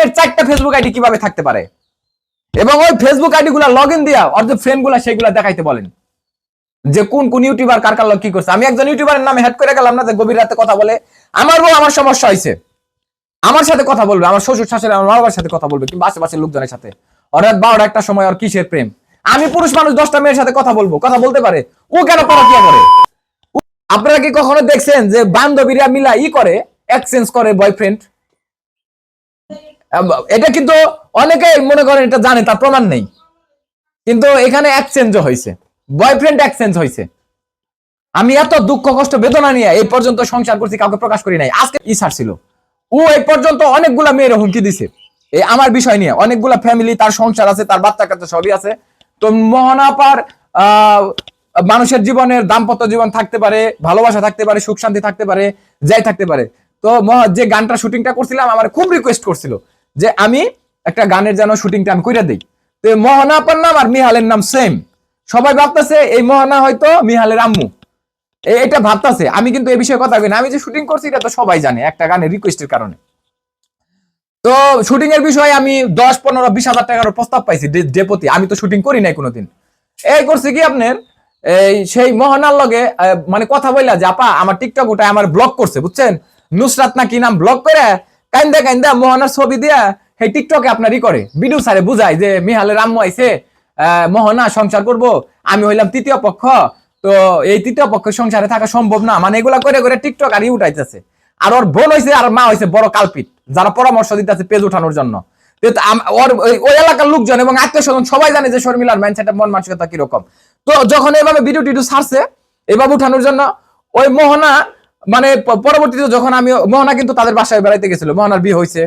মেয়ের চারটা Facebook ID কীভাবে থাকতে পারে? এবং ওই ফেসবুক আইডি গুলা লগ ইন দিয়া ওর যে ফ্রেন্ডগুলা সেগুলা দেখাইতে বলেন। যে কোন কোন ইউটিউবার কার কার লগ কি করছে? আমি একজন ইউটিউবারের নামে হেড করে গেলাম না যে গভীর রাতে কথা বলে, আমার বউ আমার সমস্যা হয়েছে আমার সাথে কথা বলবে, আমার শ্বশুর শাশুড়ি আমার মা বাবার সাথে কথা বলবে কিংবা আশেপাশের লোকজনের সাথে। অর্থাৎ বারোটা একটা সময় আর কিসের প্রেম? আমি পুরুষ মানুষ, দশটা মেয়ের সাথে কথা বলব, কথা বলতে পারে। ও কেন পরকিয়া করে? আপনারা কি কখনো দেখছেন যে বান্ধবীরা মিলা ই করে এক্সচেঞ্জ করে বয়ফ্রেন্ড এটা কিন্তু অনেকে মনে করেন এটা জানে, তার প্রমাণ নেই। কিন্তু এখানে এক্সচেঞ্জ হয়েছে। বয়ফ্রেন্ড এক্সচেঞ্জ হয়েছে। আমি এত দুঃখ, কষ্ট, বেদনা নিয়ে এই পর্যন্ত সংসার করছি, কাউকে প্রকাশ করি নাই। আজকে ই ছিল ও এই পর্যন্ত অনেকগুলা মেয়ের হুমকি দিছে। এই আমার বিষয় নিয়ে অনেকগুলা ফ্যামিলি তার সংসার আছে, তার বাচ্চা কাচ্চা সবই আছে। তো মোহনাপার মানুষের জীবনের দাম্পত্য জীবন থাকতে পারে, ভালোবাসা থাকতে পারে, সুখ শান্তি থাকতে পারে, যাই থাকতে পারে। তো যে গানটা শুটিংটা করছিলাম, আমার খুব রিকোয়েস্ট করছিল। যে আমি একটা গানের যেন শুটিংটা আমি কইরা দিই। তো এই মোহনাপার নাম আর মিহালের নাম সেম সবাই ভাবতেছে এই মোহনা হয়তো মিহালের আম্মু। এটা ভাবতাছে। আমি কিন্তু এই বিষয়ে কথা কই না আমি যে শুটিং করছি, এটা তো সবাই জানে একটা গানের রিকোয়েস্টের কারণে। তো শুটিং এর বিষয়ে আমি দশ, পনেরো, বিশ হাজার টাকার প্রস্তাব পাইছি ডেপোতে আমি তো শুটিং করি নাই কোনোদিন। এই করছি কি আপনার? এই সেই মোহনার লগে মানে কথা বললা যে, আপা, আমার টিকটক ওটা আমার ব্লক করছে, বুঝছেন? নুসরাত না কি নাম ব্লক করে কাইন্দা কাইন্দা মোহনার ছবি দিয়া সেই টিকটকে আপনারই করে। ভিডিও সারে বুঝায় যে, মিহালের আম্মু আইছে মোহনা, সংসার করব। আমি হইলাম তৃতীয় পক্ষ। তো এই তৃতীয় পক্ষ সংসারে থাকা সম্ভব না। মানে এগুলা করে করে টিকটক আর উঠাইতেছে। আর ওর বোন হয়েছে আর মা হয়েছে বড় কালপিট, যারা পরামর্শ দিতেছে পেজ উঠানোর জন্য। ওর ওই- এলাকার লোকজন এবং আত্মীয় স্বজন সবাই জানে যে শর্মিলার মাইন্ডসেট মন মানসিকতা কীরকম। তো যখন এভাবে ভিডিও টিডিও ছাড়ছে এভাবে উঠানোর জন্য, ওই মোহনা মানে পরবর্তীতে যখন আমি, মোহনা কিন্তু তাদের বাসায় বেড়াইতে গেছিল। মোহনার বিয়ে হয়েছে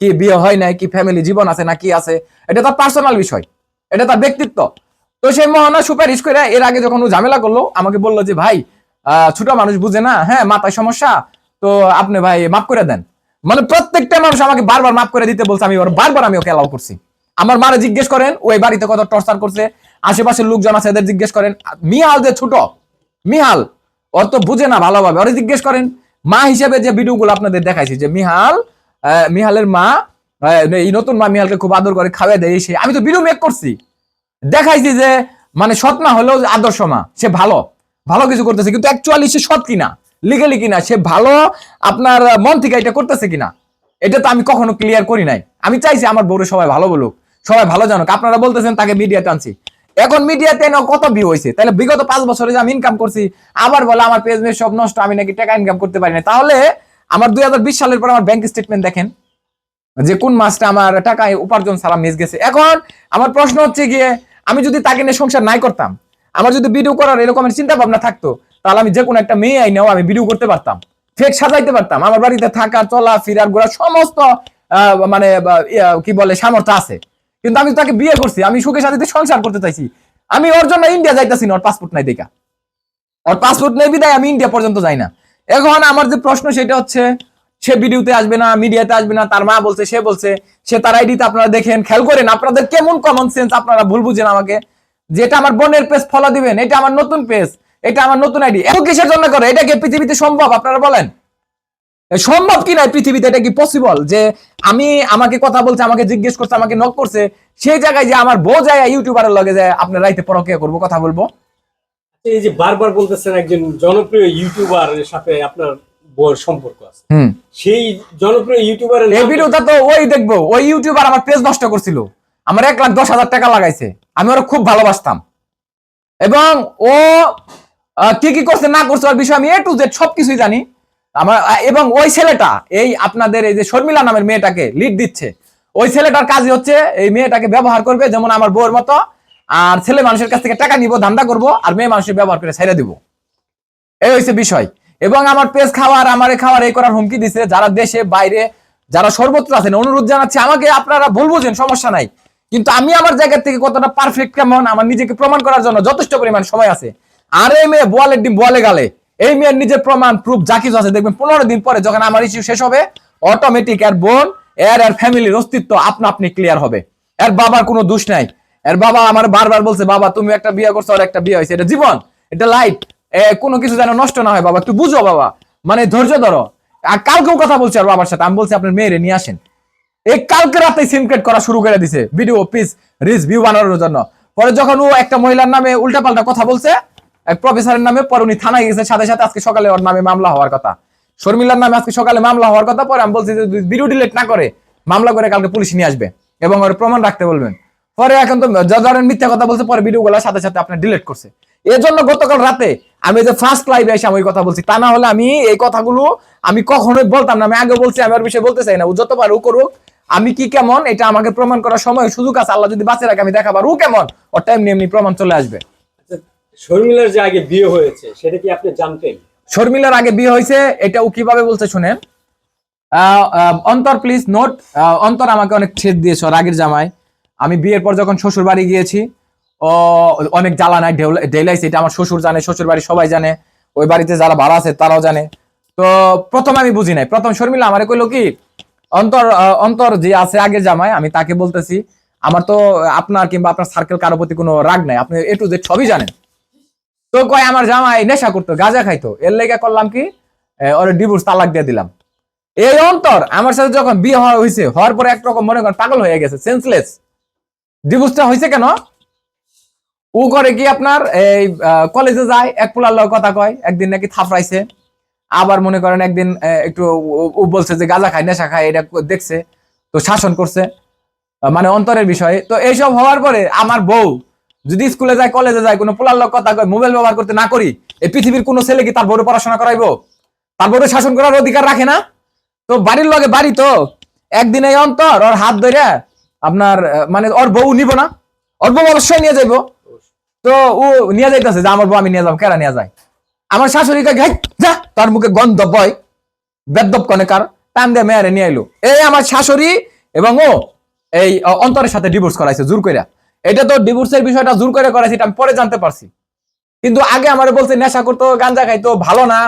কি বিয়ে হয় নাই? কি ফ্যামিলি জীবন আছে না কি আছে? এটা তার পার্সোনাল বিষয়। এটা তার ব্যক্তিত্ব। তো সেই মোহনা সুপারিশ করে এর আগে যখন ও ঝামেলা করল, আমাকে বলল যে, ভাই ছোট মানুষ বুঝে না। হ্যাঁ মাথায় সমস্যা। তো আপনি ভাই মাফ করে দেন। মানে প্রত্যেকটা মানুষ আমাকে বারবার মাফ করে দিতে বলছে, আমি বারবার আমি ওকে অ্যালাউ করছি। আমার মারে জিজ্ঞেস করেন ওই বাড়িতে কত টর্চার করছে? আশেপাশের লোকজন আছে, এদের জিজ্ঞেস করেন মিহাল যে ছোট মিহাল ওর তো বুঝে না ভালোভাবে। ওরে জিজ্ঞেস করেন, মা হিসেবে যে ভিডিওগুলো আপনাদের দেখাইছি, যে মিহাল মিহালের মা এই নতুন মা মিহালকে খুব আদর করে খাওয়া দেয় সেই। আমি তো ভিডিও মেক করছি। দেখাইছি যে মানে সৎ না হলেও আদর্শ মা, সে ভালো ভালো কিছু করতেছে, কিন্তু অ্যাকচুয়ালি সে সৎ কিনা লিগেলি কিনা, সে ভালো আপনার মন থেকে এটা করতেছে কিনা, এটা তো আমি কখনো ক্লিয়ার করি নাই। আমি চাইছি আমার বউরে সবাই ভালো বলুক, সবাই ভালো জানুক। আপনারা বলতেছেন তাকে মিডিয়াতে আনছি। এখন মিডিয়াতে কত ভিউ হয়েছে তাহলে বিগত পাঁচ বছরে যে আমি ইনকাম করছি, আবার বলে আমার পেজ মেজ সব নষ্ট, আমি নাকি টাকা ইনকাম করতে পারি না। তাহলে আমার দুই সালের পর আমার ব্যাংক স্টেটমেন্ট দেখেন। যে কোন মাসটা আমার টাকা উপার্জন ছাড়া মিস গেছে। এখন আমার প্রশ্ন হচ্ছে গিয়ে, আমি যদি তাকে নিয়ে সংসার নাই করতাম, আমার যদি ভিডিও করার এরকমের চিন্তা ভাবনা থাকতো, তাহলে আমি যে কোনো একটা মেয়ে আইনেও আমি ভিডিও করতে পারতাম ফেক সাজাইতে পারতাম। আমার বাড়িতে থাকা, চলা, ফিরার ঘোরা সমস্ত মানে কি বলে, সামর্থ্য আছে। কিন্তু আমি তাকে বিয়ে করছি, আমি সুখে সাথে সংসার করতে চাইছি। আমি ওর জন্য ইন্ডিয়া যাইতাছি না, ওর পাসপোর্ট নাই দেখা। ওর পাসপোর্ট নেই বিদায়, আমি ইন্ডিয়া পর্যন্ত যাই না। এখন আমার যে প্রশ্ন সেটা হচ্ছে, সে ভিডিওতে আসবে না মিডিয়াতে আসবে না, তার মা বলছে, সে বলছে, সে তার আইডিতে আপনারা দেখেন, খেয়াল করেন, আপনাদের কেমন কমন সেন্স আপনারা ভুল বুঝেন আমাকে। যেটা আমার বোনের পেজ ফলো দিবেন, এটা আমার নতুন পেজ এটা আমার নতুন আইডি এত কিসের জন্য করে? এটা কি পৃথিবীতে সম্ভব, আপনারা বলেন? সম্ভব কি না এই পৃথিবীতে? এটা কি পসিবল যে আমি আমাকে কথা বলছে আমাকে জিজ্ঞেস করছে আমাকে নক করছে সেই জায়গায় যে আমার বউ যায় ইউটিউবারের লগে যায় আপনার রাইতে পরকিয়া করব কথা বলব? এই যে বারবার বলতেছেন একজন জনপ্রিয় ইউটিউবারের সাথে আপনার বউয়ের সম্পর্ক আছে। সেই জনপ্রিয় ইউটিউবারের এই নাম- ভিডিওটা তো ওই দেখব ওই ইউটিউবার আমার পেজ নষ্ট করছিল। আমার এক লাখ দশ হাজার টাকা লাগাইছে। আমি ওরা খুব ভালোবাসতাম। এবং ও কি কি করছে না করছে ওর বিষয়ে আমি এ টু জেড সবকিছুই জানি। আমার এবং ওই ছেলেটা, এই আপনাদের এই যে শর্মিলা নামের মেয়েটাকে লিড দিচ্ছে। ওই ছেলেটার কাজই হচ্ছে এই মেয়েটাকে ব্যবহার করবে, যেমন আমার বউর মতো, আর ছেলে মানুষের কাছ থেকে টাকা নিব, ধান্দা করব, আর মেয়ে মানুষের ব্যবহার করে ছেড়ে দিব। এই হচ্ছে বিষয়। এবং আমার পেজ খাওয়ার, আমারে খাওয়ার, এই করার হুমকি দিছে যারা দেশে, বাইরে, যারা সর্বত্র আছেন, অনুরোধ জানাচ্ছি, আমাকে আপনারা ভুল বুঝেন, সমস্যা নাই। কিন্তু আমি আমার জায়গা থেকে কতটা পারফেক্ট কেমন, আমার নিজেকে প্রমাণ করার জন্য যথেষ্ট পরিমাণ সময় আছে। আর এই মেয়ে বোয়ালের ডিম বলে গেলে। এই মেয়ের নিজের প্রমাণ প্রুফ যা কিছু আছে, দেখবেন পনেরো দিন পরে যখন আমার ইস্যু শেষ হবে অটোমেটিক এর বোন, এর এর ফ্যামিলির অস্তিত্ব আপনা আপনি ক্লিয়ার হবে। এর বাবার কোনো দোষ নাই। এর বাবা আমার বারবার বলছে, বাবা, তুমি একটা বিয়ে করছ, আর একটা বিয়ে হয়েছে, এটা জীবন, এটা লাইফ কোনো কিছু যেন নষ্ট না হয়, বাবা, একটু বুঝো, বাবা। মানে ধৈর্য ধরো। আর কালকেও কথা বলছে আর বাবার সাথে, আমি বলছি, আপনার মেয়েরে নিয়ে আসেন। এই কালকে রাতে সিম ক্রিয়েট করা শুরু করে দিছে ভিডিও পিস রিস ভিউ বানানোর জন্য। পরে যখন ও একটা মহিলার নামে উল্টাপাল্টা কথা বলছে প্রফেসরের নামে পরে উনি থানায় গেছে সাথে সাথে আজকে সকালে ওর নামে মামলা হওয়ার কথা। শর্মিলার নামে আজকে সকালে মামলা হওয়ার কথা, পরে আমি বলছি যে ভিডিও ডিলিট না করে, মামলা করে কালকে পুলিশ নিয়ে আসবে এবং ওর প্রমাণ রাখতে বলবেন। পরে এখন তো ধরেন মিথ্যা কথা বলছে, পরে ভিডিও গুলো সাথে সাথে আপনার ডিলিট করছে। এর জন্য গতকাল রাতে আমি যে ফার্স্ট লাইভে এসে আমি ওই কথা বলছি, তা না হলে আমি এই কথাগুলো আমি কখনোই বলতাম না। আমি আগে বলছি, আমি ওর বিষয়ে বলতে চাই না। ও যতবার ও করুক, আমি কি কেমন, এটা আমাকে প্রমাণ করার সময় সুযোগ আছে। আল্লাহ যদি বাঁচে রাখে, আমি দেখাবার ও কেমন ওটা এমনি এমনি প্রমাণ চলে আসবে। শর্মিলার যে আগে বিয়ে হয়েছে, সেটা কি আপনি জানতেন? শর্মিলার আগে বিয়ে হয়েছে, এটা ও কীভাবে বলছে শুনেন? অন্তর প্লিজ নোট অন্তর আমাকে অনেক ছেদ দিয়েছ রাগের জামাই। আমি বিয়ের পর যখন শ্বশুর বাড়ি গিয়েছি, ও অনেক জ্বালা নাই ডেলাইছে এটা আমার শ্বশুর জানে শ্বশুর বাড়ি সবাই জানে, ওই বাড়িতে যারা ভাড়া আছে তারাও জানে। তো প্রথম আমি বুঝি নাই, প্রথম শর্মিলা আমারে কইলো কি, অন্তর অন্তর যে আছে আগের জামাই, আমি তাকে বলতেছি, আমার তো আপনার কিংবা আপনার সার্কেল কারও প্রতি কোনো রাগ নাই, আপনি এ টু জেড সবই জানেন। তো কয়, আমার জামাই নেশা করতো গাঁজা খাইতো। এর লেগে করলাম কি? ওর ডিভোর্স তালাক দিয়ে দিলাম। এই অন্তর আমার সাথে যখন বিয়ে হওয়া হয়েছে হওয়ার পরে একরকম মনে করেন পাগল হয়ে গেছে সেন্সলেস ডিভোর্সটা হয়েছে কেন? ও করে কি আপনার, এই কলেজে যায়, এক পোলার লগে কথা কয়, একদিন নাকি থাপড়াইছে। আবার মনে করেন একদিন একটু ও বলছে যে গাঁজা খায়, নেশা খায়, এটা দেখছে, তো শাসন করছে। মানে অন্তরের বিষয়ে। তো এইসব হওয়ার পরে আমার বউ যদি স্কুলে যায়, কলেজে যায়, কোনো পোলার লোক কথা মোবাইল ব্যবহার করতে না করি, এই পৃথিবীর কোনো ছেলে কি তার বড় পড়াশোনা করাইবো? তার বড় শাসন করার অধিকার রাখে না? তো বাড়ির লগে বাড়ি তো, একদিন অন্তর ওর হাত ধরে আপনার মানে ওর বউ নিব না, ওর বউ অবশ্যই নিয়ে যাইবো। তো ও নিয়ে যাইতেছে, যে আমার বউ আমি নিয়ে যাব, কেরা নিয়ে যায়? আমার শাশুড়িকে ঘাই, যা, তার মুখে গন্ধ বয়, বেদব কনেকার টান দিয়ে মেয়ারে নিয়ে এলো এই আমার শাশুড়ি এবং ও, এই অন্তরের সাথে ডিভোর্স করাইছে, জোর কইরা। এটা তো ডিভোর্সের বিষয়টা জোর করে করাইছে, এটা আমি পরে জানতে পারছি। কিন্তু আগে আমার বলছে, নেশা করতো, গাঞ্জা খাইতো, ভালো না,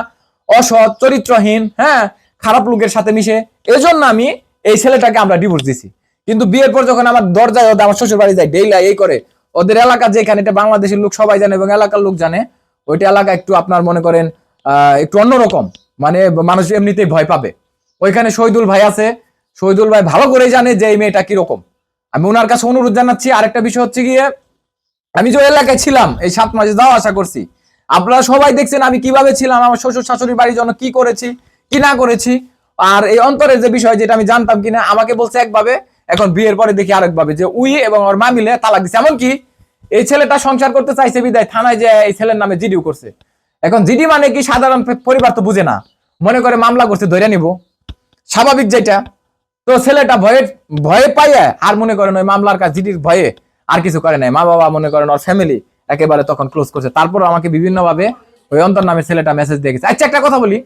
অসৎ, চরিত্রহীন হ্যাঁ খারাপ লোকের সাথে মিশে। এজন্য আমি এই ছেলেটাকে আমরা ডিভোর্স দিছি। কিন্তু বিয়ের পর যখন আমার দরজায় আমার শ্বশুর বাড়ি যায়, ডেইলা এই করে, ওদের এলাকা যেখানে, এটা বাংলাদেশের লোক সবাই জানে এবং এলাকার লোক জানে, ওইটা এলাকা একটু আপনার মনে করেন একটু অন্যরকম মানে মানুষ এমনিতেই ভয় পাবে। ওইখানে শহীদুল ভাই আছে, শহীদুল ভাই ভালো করেই জানে যে এই মেয়েটা কীরকম। আমি ওনার কাছে অনুরোধ জানাচ্ছি, আরেকটা বিষয় হচ্ছে গিয়ে, আমি যে এলাকায় ছিলাম, এই সাত মাসে যাওয়া আশা করছি, আপনারা সবাই দেখছেন আমি কীভাবে ছিলাম, আমার শ্বশুর শাশুড়ি বাড়ির জন্য কি করেছি, কি না করেছি, আর এই অন্তরের যে বিষয় যেটা আমি জানতাম কিনা, আমাকে বলছে একভাবে, এখন বিয়ের পরে দেখি আরেকভাবে, যে উই এবং ওর মা মিলে তালাক দিচ্ছে এমনকি এই ছেলেটা সংসার করতে চাইছে বিদায়, থানায় যে এই ছেলের নামে জিডিও করছে। এখন জিডি মানে কি? সাধারণ পরিবার তো বুঝে না। মনে করে মামলা করছে, ধরে নিব। স্বাভাবিক যেটা। তো ছেলেটা ভয়ে ভয়ে পাইয়া আর মনে করেন ওই মামলার কাজ, জিডির ভয়ে আর কিছু করে নাই। মা বাবা মনে করেন ওর ফ্যামিলি একেবারে তখন ক্লোজ করছে। তারপর আমাকে বিভিন্নভাবে ওই অন্তর নামে ছেলেটা মেসেজ দিয়ে গেছে। আচ্ছা একটা কথা বলি।